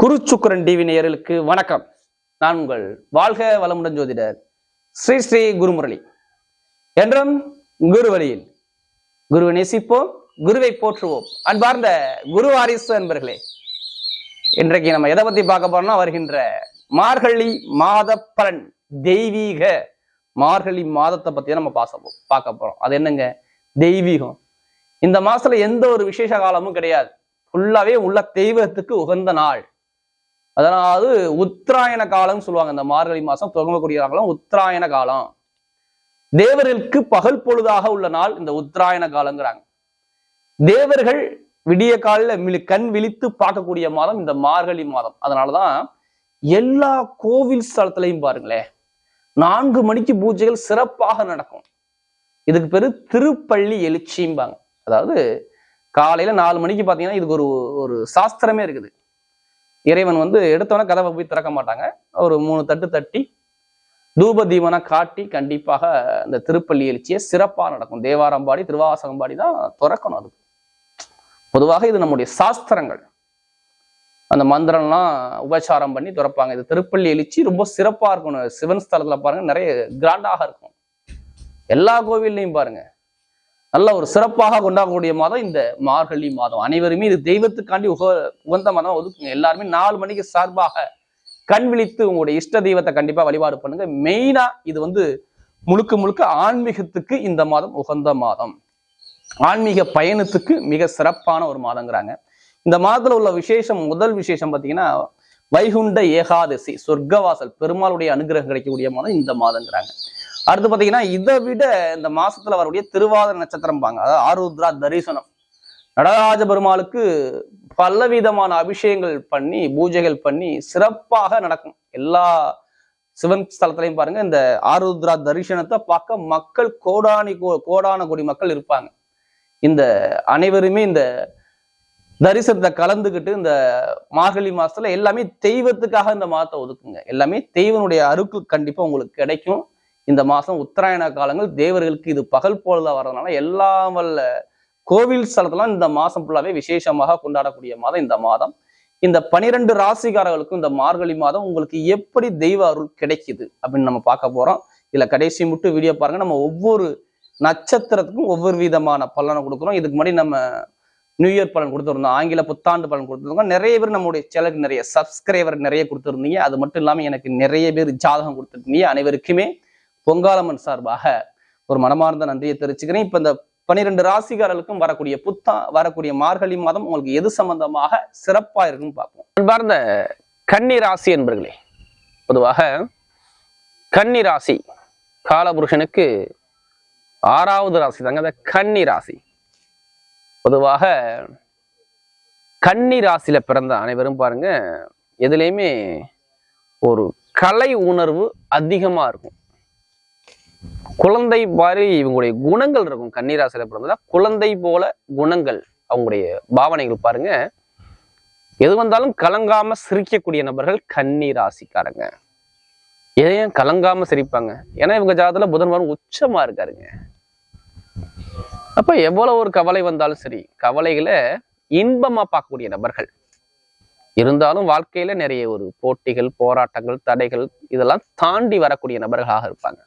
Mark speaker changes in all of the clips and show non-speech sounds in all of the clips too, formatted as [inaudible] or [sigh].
Speaker 1: குருச்சுக்கரன் TV நேயர்களுக்கு வணக்கம். நான் உங்கள் வாழ்க வளமுடன் ஜோதிடர் ஸ்ரீ ஸ்ரீ குருமுரளி. என்றும் குரு வழியில் குருவை நேசிப்போம் குருவை போற்றுவோம். அன்பார்ந்த குரு வாரிசு அன்பர்களே இன்றைக்கு நம்ம எதை பத்தி பார்க்க போறோம்னா வருகின்ற மார்கழி மாத பலன் தெய்வீக மார்கழி மாதத்தை பத்தி நம்ம பாச பார்க்க போறோம். அது என்னங்க? தெய்வீகம். இந்த மாசத்துல எந்த ஒரு விசேஷ காலமும் கிடையாது. ஃபுல்லாவே உள்ள தெய்வத்துக்கு உகந்த நாள். அதாவது உத்தராயண காலம்னு சொல்லுவாங்க. இந்த மார்கழி மாசம் துவங்கக்கூடிய காலம் உத்தராயண காலம். தேவர்களுக்கு பகல் பொழுதாக உள்ள நாள் இந்த உத்தராயண காலங்கிறாங்க. தேவர்கள் விடிய காலில் கண் விழித்து பார்க்கக்கூடிய மாதம் இந்த மார்கழி மாதம். அதனாலதான் எல்லா கோவில் ஸ்தலத்திலையும் பாருங்களேன் நான்கு மணிக்கு பூஜைகள் சிறப்பாக நடக்கும். இதுக்கு பேரு திருப்பள்ளி எழுச்சிம்பாங்க. அதாவது காலையில நாலு மணிக்கு பாத்தீங்கன்னா இதுக்கு ஒரு ஒரு சாஸ்திரமே இருக்குது. இறைவன் வந்து எடுத்தவன கதவை போய் திறக்க மாட்டாங்க. ஒரு மூணு தட்டு தட்டி தூப தீபனை காட்டி கண்டிப்பாக இந்த திருப்பள்ளி எழுச்சியை சிறப்பாக நடக்கும். தேவாரம்பாடி திருவாசகம்பாடி தான் திறக்கணும் அது. பொதுவாக இது நம்முடைய சாஸ்திரங்கள். அந்த மந்திரம்லாம் உபச்சாரம் பண்ணி திறப்பாங்க. இது திருப்பள்ளி எழுச்சி ரொம்ப சிறப்பாக இருக்கணும். சிவன் ஸ்தலத்துல பாருங்க நிறைய கிராண்டாக இருக்கும். எல்லா கோவில்லையும் பாருங்க. நல்ல ஒரு சிறப்பாக கொண்டாடக்கூடிய மாதம் இந்த மார்கழி மாதம். அனைவருமே இது தெய்வத்துக்காண்டி உக உகந்த மாதம் ஒதுக்குங்க. எல்லாருமே நாலு மணிக்கு சார்பாக கண் விழித்து உங்களுடைய இஷ்ட தெய்வத்தை கண்டிப்பா வழிபாடு பண்ணுங்க. மெயினா இது வந்து முழுக்க முழுக்க ஆன்மீகத்துக்கு இந்த மாதம் உகந்த மாதம். ஆன்மீக பயணத்துக்கு மிக சிறப்பான ஒரு மாதங்கிறாங்க. இந்த மாதத்துல உள்ள விசேஷம் முதல் விசேஷம் பார்த்தீங்கன்னா வைகுண்ட ஏகாதசி சொர்க்கவாசல் பெருமாளுடைய அனுகிரகம் கிடைக்கக்கூடிய மாதம் இந்த மாதங்கிறாங்க. அடுத்து பார்த்தீங்கன்னா இதை விட இந்த மாசத்துல வரக்கூடிய திருவாதிர நட்சத்திரம் பாங்க அதாவது ஆருத்ரா தரிசனம். நடராஜ பெருமாளுக்கு பலவிதமான அபிஷேகங்கள் பண்ணி பூஜைகள் பண்ணி சிறப்பாக நடக்கும். எல்லா சிவன் ஸ்தலத்திலையும் பாருங்க இந்த ஆருத்ரா தரிசனத்தை பார்க்க மக்கள் கோடானி கோ- கோடான கோடி மக்கள் இருப்பாங்க. இந்த அனைவருமே இந்த தரிசனத்தை கலந்துக்கிட்டு இந்த மார்கழி மாசத்துல எல்லாமே தெய்வத்துக்காக இந்த மாதத்தை ஒதுக்குங்க. எல்லாமே தெய்வனுடைய அருள் கண்டிப்பா உங்களுக்கு கிடைக்கும். இந்த மாதம் உத்தராயண காலங்கள் தேவர்களுக்கு இது பகல் போலதாக வர்றதுனால எல்லா வல்ல கோவில் ஸ்தலத்தெல்லாம் இந்த மாதம் ஃபுல்லாகவே விசேஷமாக கொண்டாடக்கூடிய மாதம் இந்த மாதம். இந்த பனிரெண்டு ராசிக்காரர்களுக்கும் இந்த மார்கழி மாதம் உங்களுக்கு எப்படி தெய்வ அருள் கிடைக்குது அப்படின்னு நம்ம பார்க்க போகிறோம் இதில் கடைசி மட்டும் வீடியோ பாருங்க. நம்ம ஒவ்வொரு நட்சத்திரத்துக்கும் ஒவ்வொரு விதமான பலனை கொடுக்குறோம். இதுக்கு முன்னாடி நம்ம நியூ இயர் பலன் கொடுத்துருந்தோம். ஆங்கில புத்தாண்டு பலன் கொடுத்துருந்தோம். நிறைய பேர் நம்முடைய சேனலுக்கு நிறைய சப்ஸ்கிரைபர் நிறைய கொடுத்துருந்தீங்க. அது மட்டும் இல்லாமல் எனக்கு நிறைய பேர் ஜாதகம் கொடுத்துருந்தீங்க. அனைவருக்குமே பொங்காலம்மன் சார்பாக ஒரு மனமார்ந்த நன்றியை தெரிவிச்சுக்கிறேன். இப்போ இந்த பன்னிரெண்டு ராசிகாரர்களுக்கும் வரக்கூடிய புத்தா வரக்கூடிய மார்கழி மாதம் உங்களுக்கு எது சம்பந்தமாக சிறப்பா இருக்குன்னு பார்ப்போம். அன்பார்ந்த கன்னி ராசி என்பர்களே பொதுவாக கன்னி ராசி காலபுருஷனுக்கு ஆறாவது ராசி தாங்க. அந்த கன்னி ராசி பொதுவாக கன்னி ராசியில பிறந்த அனைவரும் பாருங்க எதுலேயுமே ஒரு கலை உணர்வு அதிகமா இருக்கும். குழந்தை மாதிரி இவங்களுடைய குணங்கள் இருக்கும். கன்னிராசியில பிறந்ததா குழந்தை போல குணங்கள் அவங்களுடைய பாவனைகள் பாருங்க. எது வந்தாலும் கலங்காம சிரிக்கக்கூடிய நபர்கள் கண்ணீராசிக்காரங்க ஏன் கலங்காம சிரிப்பாங்க? ஏன்னா இவங்க ஜாதத்துல புதன் வாரம் உச்சமா இருக்காருங்க. அப்ப எவ்வளவு ஒரு கவலை வந்தாலும் சரி கவலைகளை இன்பமா பார்க்கக்கூடிய நபர்கள். இருந்தாலும் வாழ்க்கையில நிறைய ஒரு போட்டிகள் போராட்டங்கள் தடைகள் இதெல்லாம் தாண்டி வரக்கூடிய நபர்களாக இருப்பாங்க.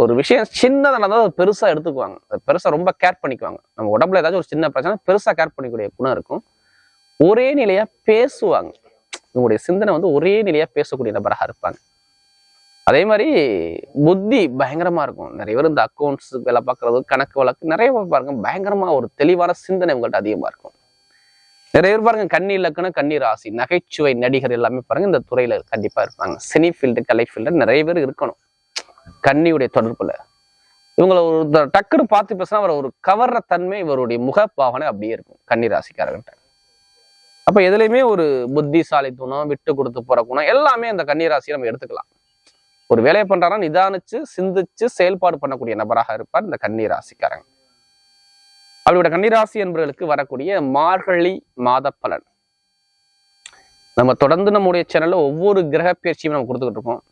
Speaker 1: ஒரு விஷயம் சின்னதானதான் அதை பெருசாக எடுத்துக்குவாங்க. பெருசாக ரொம்ப கேர் பண்ணிக்குவாங்க. நம்ம உடம்புல ஏதாச்சும் ஒரு சின்ன பிரச்சனை பெருசாக கேர் பண்ணிக்கூடிய குணம் இருக்கும். ஒரே நிலையா பேசுவாங்க. உங்களுடைய சிந்தனை வந்து ஒரே நிலையா பேசக்கூடிய நபராக இருப்பாங்க. அதே மாதிரி புத்தி பயங்கரமாக இருக்கும். நிறைய பேர் இந்த அக்கௌண்ட்ஸ் வேலை பார்க்கறது கணக்கு வழக்கு நிறைய பேர் பாருங்க பயங்கரமாக ஒரு தெளிவான சிந்தனை உங்கள்கிட்ட அதிகமாக இருக்கும். நிறைய பேர் பாருங்க கண்ணி இலக்கணம் கண்ணீர் ராசி நகைச்சுவை நடிகர் எல்லாமே பாருங்க இந்த துறையில் கண்டிப்பாக இருப்பாங்க. சினி ஃபீல்டு கலை ஃபீல்டு நிறைய பேர் இருக்கணும். கன்னியுடைய தொடர்புல. இவங்களை ஒரு டக்குன்னு பார்த்து பேசினா அவர் ஒரு கவர்ற தன்மை இவருடைய முக பாவனை அப்படியே இருக்கும் கன்னி ராசிக்காரர்கிட்ட. அப்ப எதுலையுமே ஒரு புத்திசாலித்துணம் விட்டு கொடுத்து போற குணம் எல்லாமே அந்த கன்னி ராசியை நம்ம எடுத்துக்கலாம். ஒரு வேலையை பண்றாரா நிதானிச்சு சிந்திச்சு செயல்பாடு பண்ணக்கூடிய நபராக இருப்பார் இந்த கன்னி ராசிக்காரங்க அவருடைய கன்னிராசி என்பவர்களுக்கு வரக்கூடிய மார்கழி மாத பலன். நம்ம தொடர்ந்து நம்முடைய சேனல்ல ஒவ்வொரு கிரக பயிற்சியும் நம்ம கொடுத்துக்கிட்டு இருக்கோம்.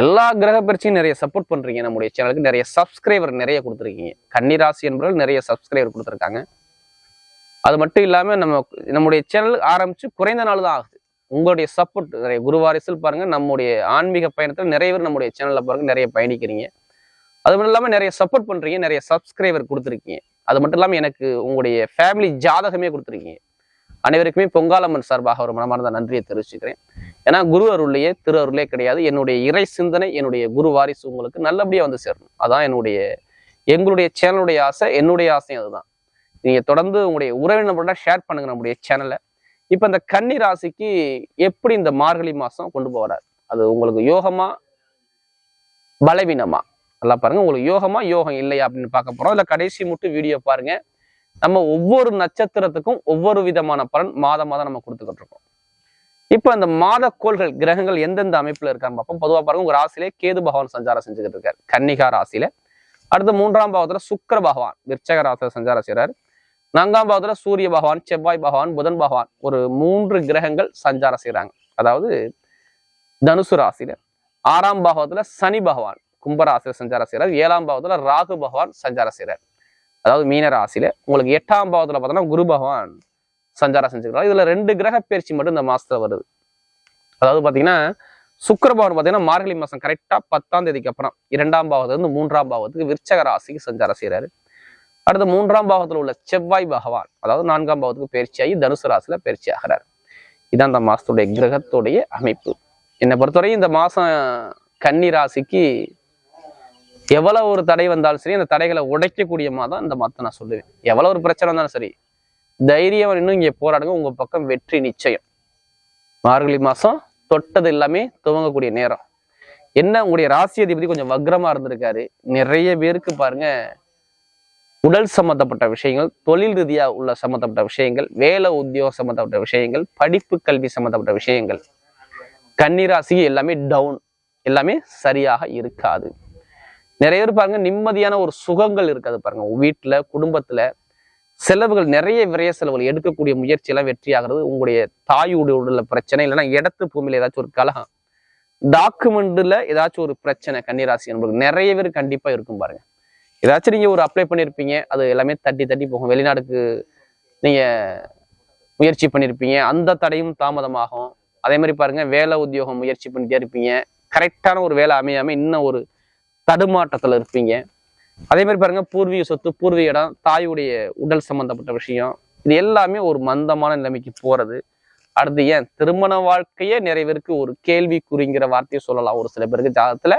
Speaker 1: எல்லா கிரக பயிற்சியும் நிறைய சப்போர்ட் பண்றீங்க. நம்முடைய சேனலுக்கு நிறைய சப்ஸ்கிரைபர் நிறைய கொடுத்துருக்கீங்க. கன்னிராசி என்பவர்கள் நிறைய சப்ஸ்கிரைபர் கொடுத்துருக்காங்க. அது மட்டும் இல்லாம நம்ம நம்முடைய சேனல் ஆரம்பிச்சு குறைந்த நாள் தான் ஆகுது. உங்களுடைய சப்போர்ட் நிறைய குருவாரிசில் பாருங்க. நம்முடைய ஆன்மீக பயணத்துல நிறைய பேர் நம்முடைய சேனல்ல பாருங்க நிறைய பயணிக்கிறீங்க. அது மட்டும் இல்லாம நிறைய சப்போர்ட் பண்றீங்க நிறைய சப்ஸ்கிரைபர் கொடுத்துருக்கீங்க. அது மட்டும் இல்லாம எனக்கு உங்களுடைய ஃபேமிலி ஜாதகமே கொடுத்துருக்கீங்க. அனைவருக்குமே பொங்காலம்மன் சார்பாக ஒரு மனமார்ந்த நன்றியை தெரிவிச்சுக்கிறேன். ஏன்னா குரு அருள்லையே திரு அருளே கிடையாது. என்னுடைய இறை சிந்தனை என்னுடைய குரு வாரிசு உங்களுக்கு நல்லபடியாக வந்து சேரணும். அதான் என்னுடைய எங்களுடைய சேனலுடைய ஆசை என்னுடைய ஆசையும் அதுதான். நீங்கள் தொடர்ந்து உங்களுடைய உறவினர்களோட ஷேர் பண்ணுங்க நம்முடைய சேனலை இப்போ இந்த கன்னி ராசிக்கு எப்படி இந்த மார்கழி மாதம் கொண்டு போகிறார் அது உங்களுக்கு யோகமா? பலவீனமா? நல்லா பாருங்க. உங்களுக்கு யோகமா? யோகம் இல்லையா அப்படின்னு பார்க்க போறோம். இல்லை கடைசி மட்டும் வீடியோ பாருங்க. நம்ம ஒவ்வொரு நட்சத்திரத்துக்கும் ஒவ்வொரு விதமான பலன் மாதம் மாதம் நம்ம கொடுத்துக்கிட்டு இருக்கோம். இப்ப அந்த மாத கோள்கள் கிரகங்கள் எந்தெந்த அமைப்புல இருக்கான்னு பார்ப்போம். பொதுவா பாருங்க உங்க ராசியிலே கேது பகவான் சஞ்சாரம் செஞ்சுக்கிட்டு இருக்காரு. கன்னிகா ராசியில. அடுத்து மூன்றாம் பாவத்தில் சுக்கிர பகவான் விருச்சக ராசியில் சஞ்சாரம் செய்றாரு. நான்காம் பாவத்துல சூரிய பகவான் செவ்வாய் பகவான் புதன் பகவான் ஒரு மூன்று கிரகங்கள் சஞ்சாரம் செய்கிறாங்க அதாவது தனுசு ராசியில. ஆறாம் பாவத்தில் சனி பகவான் கும்பராசியில் சஞ்சாரம் செய்றாரு. ஏழாம் பாவத்தில் ராகு பகவான் சஞ்சாரம் செய்கிறார் அதாவது மீன ராசியில உங்களுக்கு எட்டாம் பாவத்துல பார்த்தோன்னா குரு பகவான் சஞ்சாரம் செஞ்சுக்கிறார் இதுல ரெண்டு கிரக பயிற்சி மட்டும் இந்த மாசத்துல வருது. அதாவது பாத்தீங்கன்னா சுக்கரபவன் பாத்தீங்கன்னா மார்கழி மாசம் கரெக்டா பத்தாம் தேதிக்கு அப்புறம் இரண்டாம் பாவத்துல இருந்து மூன்றாம் பாவத்துக்கு விருச்சக ராசிக்கு சஞ்சாரம் செய்றாரு. அடுத்து மூன்றாம் பாவத்துல உள்ள செவ்வாய் பகவான் அதாவது நான்காம் பாவத்துக்கு பயிற்சியாகி தனுசு ராசியில பயிற்சி ஆகிறார். இதான் அந்த மாசத்துடைய கிரகத்துடைய அமைப்பு. என்னை பொறுத்தவரையும் இந்த மாசம் கன்னி ராசிக்கு எவ்வளோ ஒரு தடை வந்தாலும் சரி அந்த தடைகளை உடைக்கக்கூடிய தான் இந்த மாதத்தை நான் சொல்லுவேன். எவ்வளோ ஒரு பிரச்சனை வந்தாலும் சரி தைரியம் இன்னும் இங்கே போராடுங்க உங்கள் பக்கம் வெற்றி நிச்சயம். மார்கழி மாதம் தொட்டது எல்லாமே துவங்கக்கூடிய நேரம். என்ன உங்களுடைய ராசி அதிபதி கொஞ்சம் வக்ரமாக இருந்திருக்காரு. நிறைய பேருக்கு பாருங்க உடல் சம்மந்தப்பட்ட விஷயங்கள் தொழில் ரீதியாக உள்ள சம்மந்தப்பட்ட விஷயங்கள் வேலை உத்தியோகம் சம்மந்தப்பட்ட விஷயங்கள் படிப்பு கல்வி சம்மந்தப்பட்ட விஷயங்கள். கன்னிராசி எல்லாமே டவுன் எல்லாமே சரியாக இருக்காது. நிறைய பேர் பாருங்க நிம்மதியான ஒரு சுகங்கள் இருக்காது பாருங்க. வீட்டுல குடும்பத்துல செலவுகள் நிறைய விரைய செலவுகள் எடுக்கக்கூடிய முயற்சியெல்லாம் வெற்றி ஆகிறது உங்களுடைய தாயுடைய உள்ள பிரச்சனை. இல்லைன்னா இடத்து பூமியில ஏதாச்சும் ஒரு கலகம் டாக்குமெண்ட்ல ஏதாச்சும் ஒரு பிரச்சனை கன்னிராசி என்பது நிறைய பேர் கண்டிப்பா இருக்கும் பாருங்க. ஏதாச்சும் நீங்க ஒரு அப்ளை பண்ணியிருப்பீங்க அது எல்லாமே தட்டி தட்டி போகும். வெளிநாடுக்கு நீங்க முயற்சி பண்ணியிருப்பீங்க அந்த தடையும் தாமதமாகும். அதே மாதிரி பாருங்க வேலை உத்தியோகம் முயற்சி பண்ணிட்டே இருப்பீங்க. கரெக்டான ஒரு வேலை அமையாம இன்னும் ஒரு தடுமாற்றத்தில் இருப்பீங்க. அதே மாதிரி பாருங்க பூர்வீக சொத்து பூர்வீக இடம் தாயுடைய உடல் சம்பந்தப்பட்ட விஷயம் இது எல்லாமே ஒரு மந்தமான நிலைமைக்கு போறது. அடுத்து ஏன்? திருமண வாழ்க்கையே நிறைய பேருக்கு ஒரு கேள்விக்குறிங்கிற வார்த்தையை சொல்லலாம் ஒரு சில பேருக்கு ஜாதகத்துல.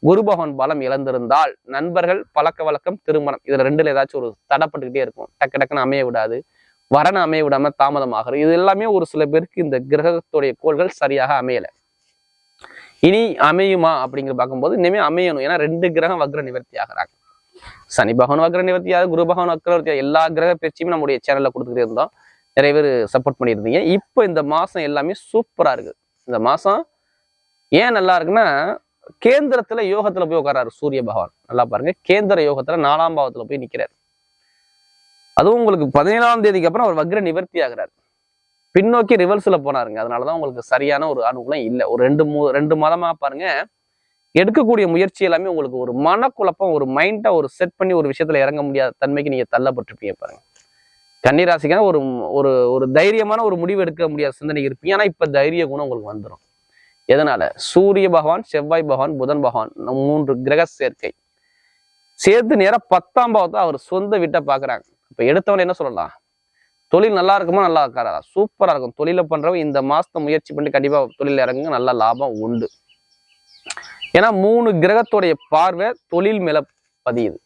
Speaker 1: குரு பகவான் பலம் இழந்திருந்தால் நண்பர்கள் பழக்க வழக்கம் திருமணம் இதுல ரெண்டுல ஏதாச்சும் ஒரு தடப்பட்டுக்கிட்டே இருக்கும். டக்கு டக்குன்னு அமைய விடாது. வரன் அமைய விடாம தாமதமாகிறது இது எல்லாமே ஒரு சில பேருக்கு இந்த கிரகத்துடைய கோள்கள் சரியாக அமையலை. இனி அமையுமா அப்படிங்கிற பார்க்கும்போது இனிமேல் அமையணும். ஏன்னா ரெண்டு கிரகம் வக்ர நிவர்த்தி ஆகிறாங்க சனி பகவான் வக்ர நிவர்த்தியாக குரு பகவான் வக்ர நிவர்த்தியாக எல்லா கிரக பயிற்சியுமே நம்முடைய சேனல்ல கொடுத்துக்கிட்டே இருந்தோம். நிறைய பேர் சப்போர்ட் பண்ணியிருந்தீங்க. இப்போ இந்த மாசம் எல்லாமே சூப்பரா இருக்குது. இந்த மாசம் ஏன் நல்லா இருக்குன்னா கேந்திரத்துல யோகத்துல போய் உட்காராரு சூரிய பகவான். நல்லா பாருங்க. கேந்திர யோகத்துல நாலாம் பாவத்துல போய் நிக்கிறார். அதுவும் உங்களுக்கு பதினேழாம் தேதிக்கு அப்புறம் அவர் வக்ர நிவர்த்தி ஆகிறார் பின்னோக்கி ரிவர்ஸில் போனாருங்க. அதனாலதான் உங்களுக்கு சரியான ஒரு அனுகூலம் இல்லை. ஒரு ரெண்டு மூ ரெண்டு மாதமாக பாருங்க. எடுக்கக்கூடிய முயற்சி எல்லாமே உங்களுக்கு ஒரு மனக்குழப்பம் ஒரு மைண்டாக ஒரு செட் பண்ணி ஒரு விஷயத்தில் இறங்க முடியாத தன்மைக்கு நீங்கள் தள்ளப்பட்டிருப்பீங்க பாருங்க. கன்னிராசிக்கான ஒரு ஒரு ஒரு தைரியமான ஒரு முடிவு எடுக்க முடியாத சிந்தனை இருப்பீங்க. ஆனால் இப்போ தைரிய குணம் உங்களுக்கு வந்துடும் எதனால? சூரிய பகவான் செவ்வாய் பகவான் புதன் பகவான் மூன்று கிரக சேர்க்கை. சேர்த்து நேரம் பத்தாம் பாவத்தை அவர் சொந்த வீட்டை பார்க்குறாங்க. இப்போ எடுத்தவன் என்ன சொல்லலாம்? தொழில் நல்லா இருக்குமா? நல்லா இருக்காரா சூப்பராக இருக்கும். தொழிலை பண்ணுறவங்க இந்த மாதத்தை முயற்சி பண்ணி கண்டிப்பாக தொழில் இறங்குங்க. நல்ல லாபம் உண்டு. ஏன்னா மூணு கிரகத்துடைய பார்வை தொழில் மேலே பதியுது.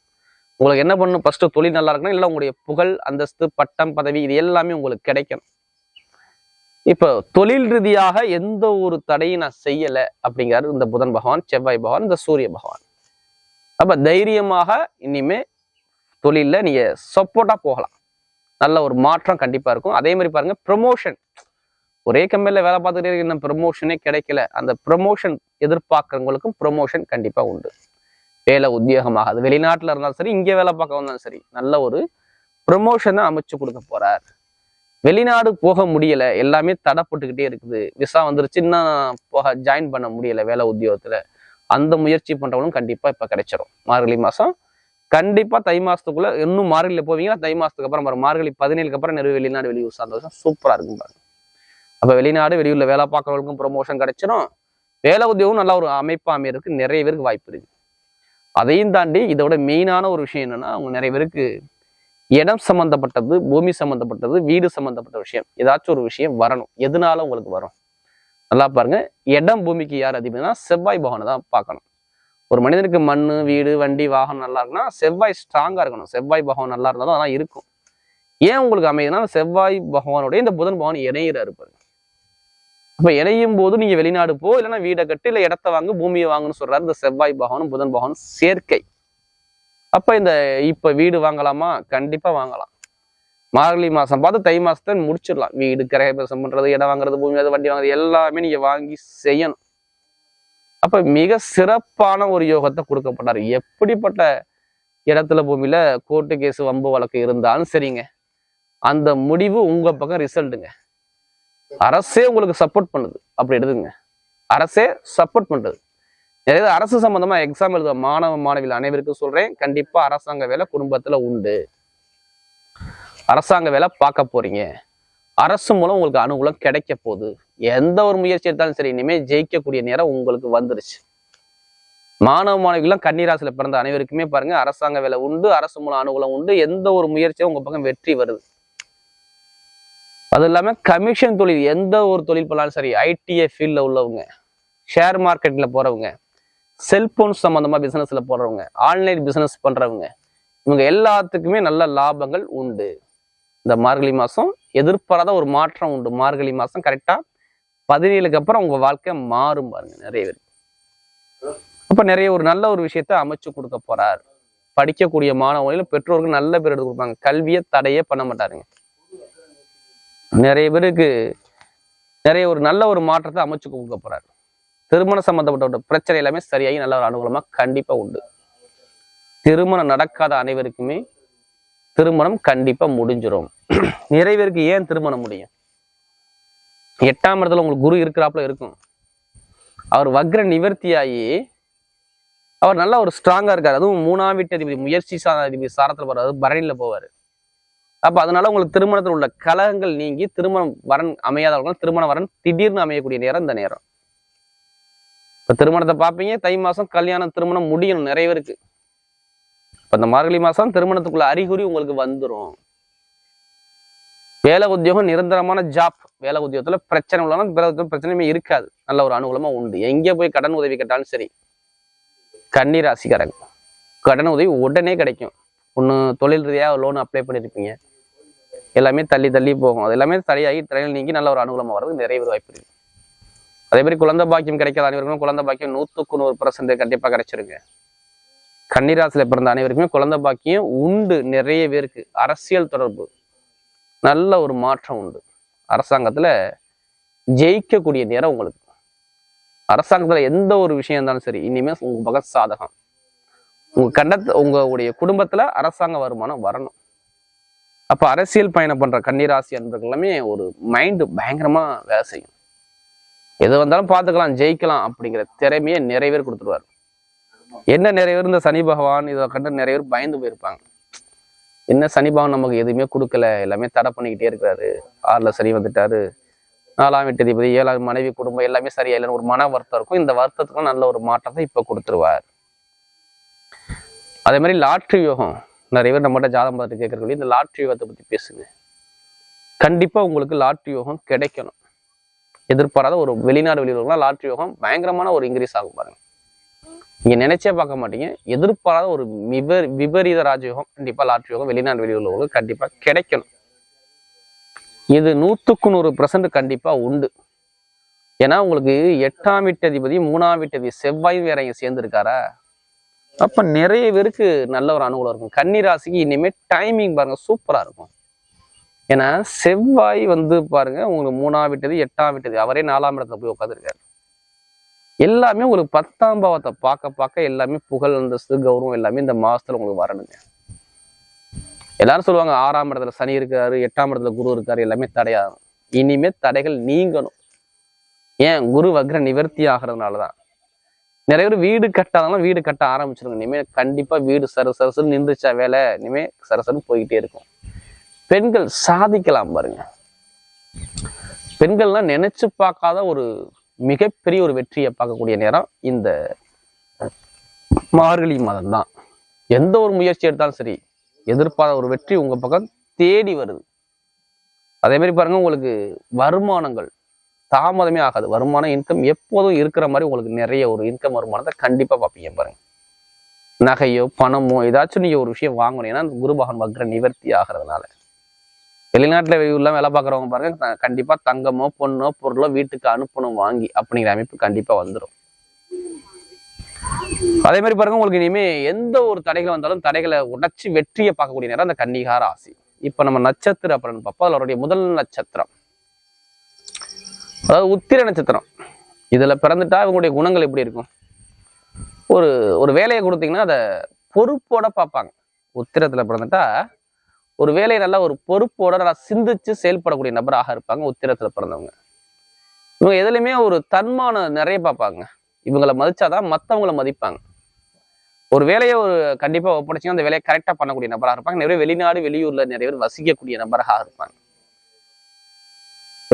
Speaker 1: உங்களுக்கு என்ன பண்ணணும்? ஃபஸ்ட்டு தொழில் நல்லா இருக்கணும். இல்லை உங்களுடைய புகழ் அந்தஸ்து பட்டம் பதவி இது எல்லாமே உங்களுக்கு கிடைக்கணும். இப்போ தொழில் ரீதியாக எந்த ஒரு தடையும் நான் செய்யலை அப்படிங்கிறாரு இந்த புதன் பகவான் செவ்வாய் பகவான் இந்த சூரிய பகவான். அப்போ தைரியமாக இனிமே தொழிலில் நீங்கள் சப்போர்ட்டாக போகலாம். நல்ல ஒரு மாற்றம் கண்டிப்பா இருக்கும். அதே மாதிரி பாருங்க ப்ரொமோஷன் ஒரே கம்பெனியில் வேலை பார்த்துட்டே இருக்க இன்னும் ப்ரொமோஷனே கிடைக்கல. அந்த ப்ரொமோஷன் எதிர்பார்க்குறவங்களுக்கும் ப்ரொமோஷன் கண்டிப்பாக உண்டு. வேலை உத்தியோகமாக அது வெளிநாட்டில் இருந்தாலும் சரி இங்கே வேலை பார்க்க வந்தாலும் சரி நல்ல ஒரு ப்ரொமோஷனை அமைச்சு கொடுக்க போறார். வெளிநாடு போக முடியல. எல்லாமே தடைப்பட்டுக்கிட்டே இருக்குது. விசா வந்துருச்சு இன்னும் போக ஜாயின் பண்ண முடியல வேலை உத்தியோகத்தில். அந்த முயற்சி பண்ணுறவங்களும் கண்டிப்பாக இப்போ கிடைச்சிரும். மார்கழி மாதம் கண்டிப்பா தை மாசத்துக்குள்ள இன்னும் மார்கழியில போவீங்கன்னா தை மாசத்துக்கு அப்புறம் பாருங்க. மார்கழி பதினேழுக்கு அப்புறம் நிறைய வெளிநாடு வெளியூர். சார்ந்த வருஷம் சூப்பரா இருக்கும் பாருங்க. அப்ப வெளிநாடு வெளியூர்ல வேலை பார்க்கறவங்களுக்கும் ப்ரொமோஷன் கிடைச்சிடும் வேலை உத்தியோகம் நல்ல ஒரு அமைப்பு அமையறதுக்கு நிறைய பேருக்கு வாய்ப்பு இருக்கு. அதையும் தாண்டி இதோட மெயினான ஒரு விஷயம் என்னன்னா அவங்க நிறைய பேருக்கு இடம் சம்பந்தப்பட்டது பூமி சம்பந்தப்பட்டது வீடு சம்பந்தப்பட்ட விஷயம். ஏதாச்சும் ஒரு விஷயம் வரணும். எதனால உங்களுக்கு வரும். நல்லா பாருங்க. இடம் பூமிக்கு யார் அதிபதினா செவ்வாய் பகவானை தான் பார்க்கணும். ஒரு மனிதனுக்கு மண் வீடு வண்டி வாகனம் நல்லா இருக்குன்னா செவ்வாய் ஸ்ட்ராங்காக இருக்கணும். செவ்வாய் பகவான் நல்லா இருந்தாலும் அதான் இருக்கும். ஏன் உங்களுக்கு அமையுதுன்னா செவ்வாய் பகவானுடைய இந்த புதன் பகவான் இணையிறாரு பாருங்க. அப்போ இணையும் போது நீங்கள் வெளிநாடு போ இல்லைன்னா வீடை கட்டு இல்லை இடத்த வாங்கு பூமியை வாங்குன்னு சொல்றாரு இந்த செவ்வாய் பகவானும் புதன் பகவானும் சேர்க்கை. அப்போ இந்த இப்போ வீடு வாங்கலாமா? கண்டிப்பாக வாங்கலாம். மார்கழி மாதம் பார்த்து தை மாதத்தை முடிச்சிடலாம். வீடு கிரகபிரசம் பண்ணுறது இடம் வாங்குறது பூமி அது வண்டி வாங்குறது எல்லாமே நீங்கள் வாங்கி செய்யணும். அப்ப மிக சிறப்பான ஒரு யோகத்தை கொடுக்கப்பட்டாரு எப்படிப்பட்ட இடத்துல பூமியில கோர்ட்டு கேஸ் வம்பு வழக்கு இருந்தாலும் சரிங்க. அந்த முடிவு உங்க பக்கம் ரிசல்ட்டுங்க அரசே உங்களுக்கு சப்போர்ட் பண்ணுது. அப்படி எடுதுங்க அரசே சப்போர்ட் பண்றது. நிறைய அரசு சம்பந்தமா எக்ஸாம் எழுத மாணவ மாணவிகள் அனைவருக்கும் சொல்றேன். கண்டிப்பா அரசாங்க வேலை குடும்பத்துல உண்டு. அரசாங்க வேலை பார்க்க போறீங்க. அரசு மூலம் உங்களுக்கு அனுகூலம் கிடைக்க போகுது. எந்த ஒரு முயற்சி எடுத்தாலும் சரி இனிமேல் ஜெயிக்கக்கூடிய நேரம் உங்களுக்கு வந்துருச்சு. மாணவ மாணவிகள்லாம் கன்னிராசியில பிறந்த அனைவருக்குமே பாருங்க அரசாங்க வேலை உண்டு அரசு மூலம் அனுகூலம் உண்டு எந்த ஒரு முயற்சியும் உங்க பக்கம் வெற்றி வருது. அது இல்லாம கமிஷன் தொழில் எந்த ஒரு தொழில் பண்ணாலும் சரி ஐடிஐ ஃபீல்ட்ல உள்ளவங்க ஷேர் மார்க்கெட்ல போறவங்க செல்போன் சம்பந்தமா பிசினஸ்ல போறவங்க ஆன்லைன் பிசினஸ் பண்றவங்க இவங்க எல்லாத்துக்குமே நல்ல லாபங்கள் உண்டு. இந்த மார்கழி மாசம் எதிர்பாராத ஒரு மாற்றம் உண்டு. மார்கழி மாசம் கரெக்டா பதினேழுக்கு அப்புறம் உங்க வாழ்க்கை மாறும் பாருங்க நிறைய பேர். அப்ப நிறைய ஒரு நல்ல ஒரு விஷயத்த அமைச்சு கொடுக்க போறார். படிக்கக்கூடிய மாணவர்களும் பெற்றோர்கள் நல்ல பேர் எடுத்து கொடுப்பாங்க. கல்வியை தடையே பண்ண மாட்டாருங்க. நிறைய பேருக்கு நிறைய ஒரு நல்ல ஒரு மாற்றத்தை அமைச்சு கொடுக்க போறாரு. திருமணம் சம்பந்தப்பட்ட பிரச்சனை எல்லாமே சரியாகி நல்ல ஒரு அனுகூலமா கண்டிப்பா உண்டு. திருமணம் நடக்காத அனைவருக்குமே திருமணம் கண்டிப்பா முடிஞ்சிடும் [clears throat] நிறைய பேருக்கு ஏன் திருமணம் முடியும்? எட்டாம் இடத்துல உங்களுக்கு குரு இருக்கிறாப்புல இருக்கும். அவர் வக்ர நிவர்த்தியாகி அவர் நல்லா ஒரு ஸ்ட்ராங்காக இருக்கார். அதுவும் மூணாம் வீட்டு அதிபதி முயற்சி சார அதிபதி சாரத்துல போறாரு. பரணியில் போவார். அப்போ அதனால உங்களுக்கு திருமணத்தில் உள்ள கலகங்கள் நீங்கி திருமணம் வரன் அமையாதவர்கள் திருமண வரன் திடீர்னு அமையக்கூடிய நேரம் இந்த நேரம். இப்போ திருமணத்தை பார்ப்பீங்க தை மாதம் கல்யாணம் திருமணம் முடியணும் நிறைய இருக்கு இப்போ இந்த மார்கழி மாதம் திருமணத்துக்குள்ள அறிகுறி உங்களுக்கு வந்துடும் வேலை உத்தியோகம் நிரந்தரமான ஜாப் வேலை உத்தியோகத்துல பிரச்சனை உள்ளனா பிறகு பிரச்சனையுமே இருக்காது. நல்ல ஒரு அனுகூலமா உண்டு. எங்கே போய் கடன் உதவி கேட்டாலும் சரி. கன்னி ராசிக்காரங்க. கடன் உதவி உடனே கிடைக்கும். ஒன்று தொழில் ரீதியாக லோன் அப்ளை பண்ணியிருப்பீங்க எல்லாமே தள்ளி தள்ளி போகும். அது எல்லாமே தடையாகி தடையில் நீங்கி நல்ல ஒரு அனுகூலமாக வர்றதுக்கு நிறைய வாய்ப்பு இருக்கு. அதே மாதிரி குழந்தை பாக்கியம் கிடைக்காத அனைவருக்கும் குழந்தை பாக்கியம் நூற்றுக்கு நூறு பர்சன்ட் கண்டிப்பாக கிடைச்சிருங்க. கன்னிராசியில் பிறந்த அனைவருக்குமே குழந்தை பாக்கியம் உண்டு நிறைய பேருக்கு. அரசியல் தொடர்பு. நல்ல ஒரு மாற்றம் உண்டு. அரசாங்கத்துல ஜெயிக்கக்கூடிய நேரம் உங்களுக்கு. அரசாங்கத்துல எந்த ஒரு விஷயம் இருந்தாலும் சரி இனிமே உங்க பகத் சாதகம். உங்க கண்டத்து உங்களுடைய குடும்பத்துல அரசாங்க வருமானம் வரணும். அப்ப அரசியல் பயணம் பண்ற கன்னிராசி அன்பர்கள் எல்லாமே ஒரு மைண்டு பயங்கரமா வேலை செய்யும். எது வந்தாலும் பார்த்துக்கலாம் ஜெயிக்கலாம் அப்படிங்கிற திறமையை நிறைய கொடுத்துருவார் கொடுத்துருவாரு. என்ன நிறைய பேர் இந்த சனி பகவான் இதை கண்டு நிறைய பேர் பயந்து போயிருப்பாங்க. என்ன சனி நமக்கு எதுவுமே கொடுக்கல எல்லாமே தடை பண்ணிக்கிட்டே இருக்கிறாரு. ஆறுல சனி வந்துட்டாரு. நாலாம் எட்டு தீபதி ஏழாவது மனைவி குடும்பம் எல்லாமே சரியா இல்லைன்னு ஒரு மன வருத்தம் இருக்கும். இந்த வருத்தத்துக்கும் நல்ல ஒரு மாற்றத்தை இப்போ கொடுத்துருவார். அதே மாதிரி லாட்ரி யோகம். நிறைய பேர் நம்மகிட்ட ஜாதகம் பார்த்து கேட்கறவங்க இந்த லாட்ரி யோகத்தை பத்தி பேசுங்க. கண்டிப்பா உங்களுக்கு லாட்ரி யோகம் கிடைக்கணும். எதிர்பாராத ஒரு வெளிநாடு வெளியூர்லாம் லாட்ரி யோகம் பயங்கரமான ஒரு இன்க்ரீஸ் ஆகும் பாருங்க. நீங்கள் நினைச்சே பார்க்க மாட்டீங்க. எதிர்பாராத ஒரு விப விபரீத ராஜயோகம் கண்டிப்பாக லாட்ரி யோகம் வெளிநாடு வெளியூர்களுக்கு கண்டிப்பாக கிடைக்கணும். இது நூற்றுக்கு நூறு பர்சன்ட் கண்டிப்பா உண்டு. ஏன்னா உங்களுக்கு எட்டாம் வீட்டு அதிபதி மூணாம் வீட்டு அதிபதி செவ்வாய் வேற இங்க சேர்ந்துருக்காரா? அப்போ நிறைய பேருக்கு நல்ல ஒரு அனுகூலம் இருக்கும். கன்னி ராசிக்கு டைமிங் பாருங்க சூப்பரா இருக்கும். ஏன்னா செவ்வாய் வந்து பாருங்க உங்களுக்கு மூணாம் வீட்டது எட்டாம் வீட்டது அவரே நாலாம் இடத்துல போய் உட்காந்துருக்காரு எல்லாமே ஒரு பத்தாம் பாவத்தை பார்க்க பார்க்க எல்லாமே புகழ் அந்தஸ்து கௌரவம் எல்லாமே இந்த மாசத்துல உங்களுக்கு வரணுங்க. எல்லாரும் சொல்லுவாங்க ஆறாம் இடத்துல சனி இருக்காரு எட்டாம் இடத்துல குரு இருக்காரு எல்லாமே தடையாகும். இனிமே தடைகள் நீங்கணும். ஏன்? குரு வக்ர நிவர்த்தி ஆகிறதுனாலதான். நிறைய பேர் வீடு கட்டாதவங்க வீடு கட்ட ஆரம்பிச்சிருங்க. இனிமேல் கண்டிப்பா வீடு சர சரசுன்னு நின்றுச்சா வேலை இனிமே சரசரன்னு போய்கிட்டே இருக்கும். பெண்கள் சாதிக்கலாம் பாருங்க. பெண்கள்லாம் நினைச்சு பார்க்காத ஒரு மிகப்பெரிய ஒரு வெற்றியை பார்க்கக்கூடிய நேரம் இந்த மார்கழி மாதம் தான் எந்த ஒரு முயற்சி எடுத்தாலும் சரி எதிர்பாராத ஒரு வெற்றி உங்க பக்கம் தேடி வருது. அதே மாதிரி பாருங்க உங்களுக்கு வருமானங்கள் தாமதமே ஆகாது. வருமானம் இன்கம் எப்போதும் இருக்கிற மாதிரி உங்களுக்கு நிறைய ஒரு இன்கம் வருமானத்தை கண்டிப்பா பார்ப்பீங்க பாருங்க. நகையோ பணமோ ஏதாச்சும் நீங்க ஒரு விஷயம் வாங்கணும் ஏன்னா குருபகன் வக்ர நிவர்த்தி ஆகிறதுனால. வெளிநாட்டுல வெளியூர்லாம் வேலை பார்க்குறவங்க பாருங்க கண்டிப்பாக கண்டிப்பா தங்கமோ பொண்ணோ பொருளோ வீட்டுக்கு அனுப்பணும் வாங்கி அப்படிங்கிற அமைப்பு கண்டிப்பா வந்துடும் அதே மாதிரி பாருங்க உங்களுக்கு இனிமே எந்த ஒரு தடைகள் வந்தாலும் தடைகளை உடைச்சு வெற்றியை பார்க்கக்கூடிய நேரம் அந்த கன்னிகார ராசி. இப்ப நம்ம நட்சத்திரம் அப்படின்னு பார்ப்போம். அவருடைய முதல் நட்சத்திரம். அதாவது உத்திர நட்சத்திரம். இதுல பிறந்துட்டா இவங்களுடைய குணங்கள் எப்படி இருக்கும்? ஒரு ஒரு வேலையை கொடுத்தீங்கன்னா அதை பொறுப்போட பார்ப்பாங்க. உத்திரத்துல பிறந்துட்டா ஒரு வேலையை நல்லா ஒரு பொறுப்போட நல்லா சிந்திச்சு செயல்படக்கூடிய நபராக இருப்பாங்க உத்திரத்துல பிறந்தவங்க. இவங்க எதுலையுமே ஒரு தன்மானம் நிறைய பார்ப்பாங்க. இவங்களை மதிச்சாதான் மத்தவங்கள மதிப்பாங்க. ஒரு வேலையை ஒரு கண்டிப்பா ஒப்படைச்சிங்கன்னா அந்த வேலையை கரெக்டா பண்ணக்கூடிய நபராக இருப்பாங்க. நிறைய வெளிநாடு வெளியூர்ல நிறைய பேர் வசிக்கக்கூடிய நபராக இருப்பாங்க.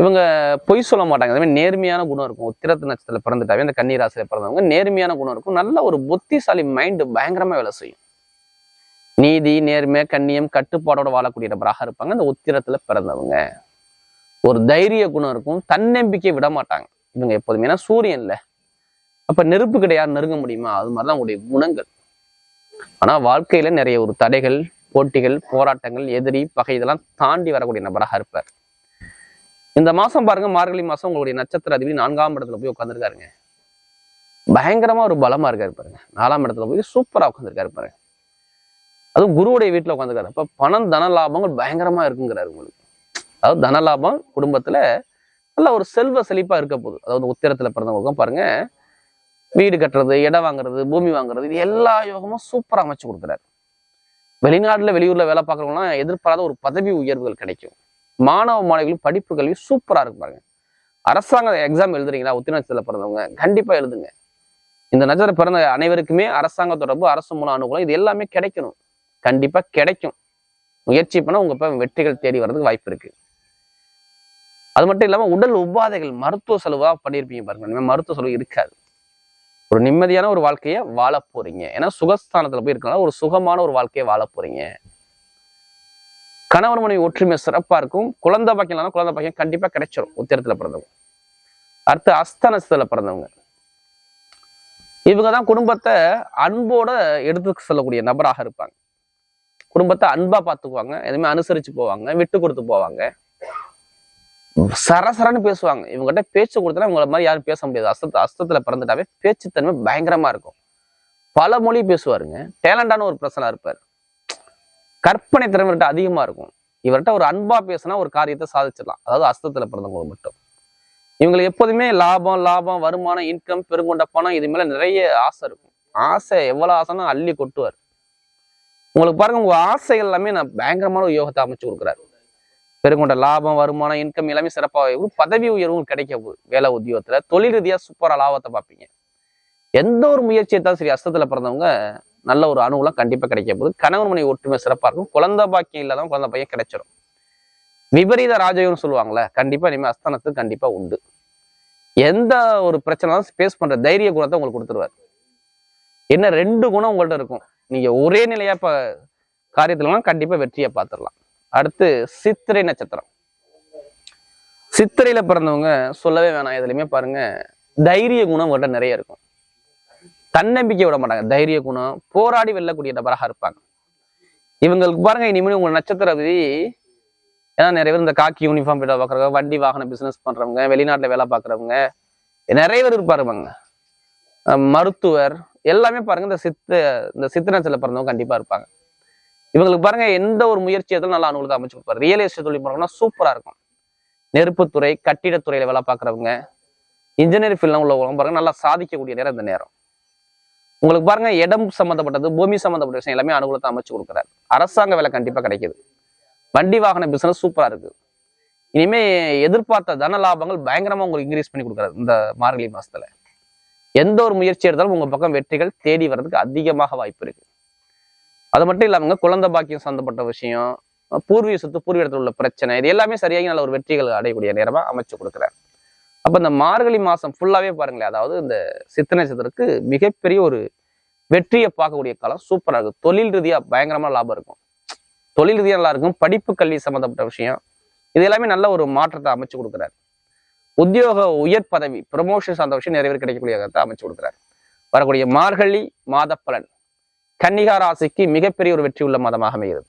Speaker 1: இவங்க பொய் சொல்ல மாட்டாங்க. அதே நேர்மையான குணம் இருக்கும். உத்திரத்து நட்சத்திரத்தில் பிறந்துட்டாவே இந்த கன்னிராசியில் பிறந்தவங்க நேர்மையான குணம் இருக்கும். நல்ல ஒரு புத்திசாலி மைண்டு பயங்கரமா வேலை செய்யும். நீதி நேர்மை கண்ணியம் கட்டுப்பாடோட வாழக்கூடிய நபராக இருப்பாங்க. இந்த உத்திரத்துல பிறந்தவங்க. ஒரு தைரிய குணம் இருக்கும். தன்னம்பிக்கை விட மாட்டாங்க. இவங்க எப்போதுமே ஏன்னா சூரியன்ல. அப்ப நெருப்பு கிடையாது யார் நெருங்க முடியுமா? அது மாதிரிதான் உங்களுடைய குணங்கள். ஆனா வாழ்க்கையில நிறைய ஒரு தடைகள் போட்டிகள் போராட்டங்கள் எதிரி பகை இதெல்லாம் தாண்டி வரக்கூடிய நபராக இருப்பார். இந்த மாசம் பாருங்க மார்கழி மாசம் உங்களுடைய நட்சத்திர அதிபதி நான்காம் இடத்துல போய் உட்காந்துருக்காருங்க பயங்கரமா ஒரு பலமா இருக்காரு பாருங்க. நாலாம் இடத்துல போய் சூப்பரா உட்காந்துருக்காரு பாருங்க. அதுவும் குருவுடைய வீட்டுல உட்காந்துருக்காரு அப்ப பணம் தன லாபங்கள் பயங்கரமா இருக்குங்கிறாரு உங்களுக்கு. அதாவது தன லாபம் குடும்பத்துல நல்ல ஒரு செல்வ செழிப்பா இருக்க போகுது. அதாவது உத்திரத்துல பிறந்தவங்களுக்கும் பாருங்க. வீடு கட்டுறது இடம் வாங்குறது பூமி வாங்குறது இது எல்லா யோகமும் சூப்பரா அமைச்சு கொடுக்குறாரு. வெளிநாட்டுல வெளியூர்ல வேலை பார்க்குறவங்களாம் எதிர்பாராத ஒரு பதவி உயர்வுகள் கிடைக்கும். மாணவ மாணவிகள் படிப்பு கல்வி சூப்பரா இருக்கு பாருங்க. அரசாங்க எக்ஸாம் எழுதுறீங்களா? உத்திர பிறந்தவங்க கண்டிப்பா எழுதுங்க. இந்த நட்சத்திரம் பிறந்த அனைவருக்குமே அரசாங்க தொடர்பு அரசு மூலம் அனுகூலம் இது எல்லாமே கிடைக்கணும். கண்டிப்பா கிடைக்கும். முயற்சி பண்ண உங்க இப்போ வெற்றிகள் தேடி வர்றதுக்கு வாய்ப்பு இருக்கு. அது மட்டும் இல்லாம உடல் உபாதைகள் மருத்துவ செலவாக பண்ணியிருப்பீங்க பாருங்க. இனிமேல் மருத்துவ செலவு இருக்காது. ஒரு நிம்மதியான ஒரு வாழ்க்கையை வாழ போறீங்க. ஏன்னா சுகஸ்தானத்துல போய் இருக்கனால ஒரு சுகமான ஒரு வாழ்க்கையை வாழ போறீங்க. கணவன் மனைவி ஒற்றுமை சிறப்பா இருக்கும். குழந்தை பாக்கியம் இல்லைனா குழந்தை பாக்கியம் கண்டிப்பா கிடைச்சிரும் உத்திரத்துல பிறந்தவங்க. அடுத்து அஸ்தனத்துல பிறந்தவங்க. இவங்க தான் குடும்பத்தை அன்போட எடுத்து செல்லக்கூடிய நபராக இருப்பாங்க. குடும்பத்தை அன்பா பார்த்துக்குவாங்க எதுவுமே அனுசரிச்சு போவாங்க. விட்டு கொடுத்து போவாங்க. சரசரன்னு பேசுவாங்க. இவங்ககிட்ட பேச்சு கொடுத்தா இவங்கள மாதிரி யாரும் பேச முடியாது. அஸ்தத்து அஸ்தத்துல பிறந்துட்டாவே பேச்சுத்தன்மை பயங்கரமா இருக்கும். பல மொழி பேசுவாருங்க. டேலண்டான ஒரு பிரச்சனை இருப்பார். கற்பனை திறமை இவர்கிட்ட அதிகமா இருக்கும். இவர்கிட்ட ஒரு அன்பா பேசினா ஒரு காரியத்தை சாதிச்சிடலாம். அதாவது அஸ்தத்துல பிறந்தவங்க மட்டும். இவங்களுக்கு எப்போதுமே லாபம் லாபம் வருமானம் இன்கம் பெருங்கொண்ட பணம் இது மேல நிறைய ஆசை இருக்கும். ஆசை எவ்வளவு ஆசைன்னா அள்ளி கொட்டுவார். உங்களுக்கு பாருங்க உங்க ஆசைகள் எல்லாமே நான் பயங்கரமான ஒரு யோகத்தை அமைச்சு கொடுக்குறாரு. பெருங்கொண்ட லாபம் வருமானம் இன்கம் எல்லாமே சிறப்பாக ஒரு பதவி உயர்வும் கிடைக்க போகுது வேலை உத்தியோகத்துல. தொழில் ரீதியா சூப்பராக லாபத்தை பார்ப்பீங்க. எந்த ஒரு முயற்சி எடுத்தாலும் சரி அஸ்தத்துல பிறந்தவங்க நல்ல ஒரு அனுகூலம் கண்டிப்பா கிடைக்க போகுது. கணவன் மனைவி ஒற்றுமை சிறப்பா இருக்கும். குழந்தை பாக்கியம் இல்லாதவங்க குழந்தை பையன் கிடைச்சிடும் விபரீத ராஜயோகம்னு சொல்லுவாங்கல்ல கண்டிப்பா இனிமேல் அஸ்தானத்துக்கு கண்டிப்பா உண்டு. எந்த ஒரு பிரச்சனை ஃபேஸ் பண்ற தைரிய குணத்தை உங்களுக்கு கொடுத்துருவாரு. என்ன ரெண்டு குணம் உங்கள்ட்ட இருக்கும். நீங்க ஒரே நிலையா இப்போ காரியத்துலலாம் கண்டிப்பா வெற்றியை பார்த்துடலாம். அடுத்து சித்திரை நட்சத்திரம். சித்திரையில பிறந்தவங்க சொல்லவே வேணாம் எதுலையுமே பாருங்க. தைரிய குணம் உங்கள்ட்ட நிறைய இருக்கும். தன்னம்பிக்கை விட மாட்டாங்க. தைரிய குணம் போராடி வெல்லக்கூடிய நபராக இருப்பாங்க. இவங்களுக்கு பாருங்க இனிமேல் உங்க நட்சத்திர விதி ஏன்னா நிறைய பேர் இந்த காக்கி யூனிஃபார்ம் வேலை பார்க்குறவங்க வண்டி வாகன பிசினஸ் பண்றவங்க வெளிநாட்டுல வேலை பார்க்குறவங்க நிறைய பேர் இருப்பாருவாங்க மருத்துவர் எல்லாமே பாருங்க இந்த சித்த இந்த சித்திரத்தில் பிறந்தவங்க கண்டிப்பா இருப்பாங்க. இவங்களுக்கு பாருங்க எந்த ஒரு முயற்சி எதுவும் நல்லா அவங்களுக்கு அமைச்சு கொடுப்பாரு. ரியல் எஸ்டேட் தொழில் போனோம்னா சூப்பரா இருக்கும். நெருப்புத்துறை கட்டிடத்துறையில வேலை பார்க்குறவங்க இன்ஜினியரிங் ஃபீல்ட்லாம் உள்ளவங்க பாருங்க நல்லா சாதிக்கக்கூடிய நேரம் இந்த நேரம். உங்களுக்கு பாருங்க இடம் சம்மந்தப்பட்டது பூமி சம்மந்தப்பட்ட விஷயம் எல்லாமே அனுகூலத்தை அமைச்சு கொடுக்குறாரு. அரசாங்க வேலை கண்டிப்பா கிடைக்குது. வண்டி வாகன பிசினஸ் சூப்பரா இருக்கு. இனிமே எதிர்பார்த்த தன லாபங்கள் பயங்கரமா உங்களுக்கு இன்க்ரீஸ் பண்ணி கொடுக்குறாரு இந்த மார்கழி மாசத்துல. எந்த ஒரு முயற்சி எடுத்தாலும் உங்க பக்கம் வெற்றிகள் தேடி வர்றதுக்கு அதிகமாக வாய்ப்பு இருக்கு. அது மட்டும் இல்லாமல் குழந்தை பாக்கியம் சம்மந்தப்பட்ட விஷயம் பூர்வீக சொத்து பூர்வீகத்தில் உள்ள பிரச்சனை இது எல்லாமே சரியாகி நல்ல ஒரு வெற்றிகள் அடையக்கூடிய நேரமா அமைச்சு கொடுக்குறாரு அப்ப இந்த மார்கழி மாசம் ஃபுல்லாவே பாருங்களேன் அதாவது இந்த சித்தனை சித்தருக்கு மிகப்பெரிய ஒரு வெற்றியை பார்க்கக்கூடிய காலம் சூப்பராக இருக்கும். தொழில் ரீதியா பயங்கரமா லாபம் இருக்கும். தொழில் ரீதியாக நல்லா இருக்கும். படிப்பு கல்வி சம்மந்தப்பட்ட விஷயம். இது எல்லாமே நல்ல ஒரு மாற்றத்தை அமைச்சு கொடுக்குறாரு. உத்தியோக உயர் பதவி ப்ரமோஷன் சார்ந்த விஷயம் நிறைய பேர் கிடைக்கக்கூடிய கருத்தை அமைச்சு கொடுக்குறாரு. வரக்கூடிய மார்கழி மாத பலன் கன்னிகா ராசிக்கு மிகப்பெரிய ஒரு வெற்றி உள்ள மாதமாக அமைகிறது.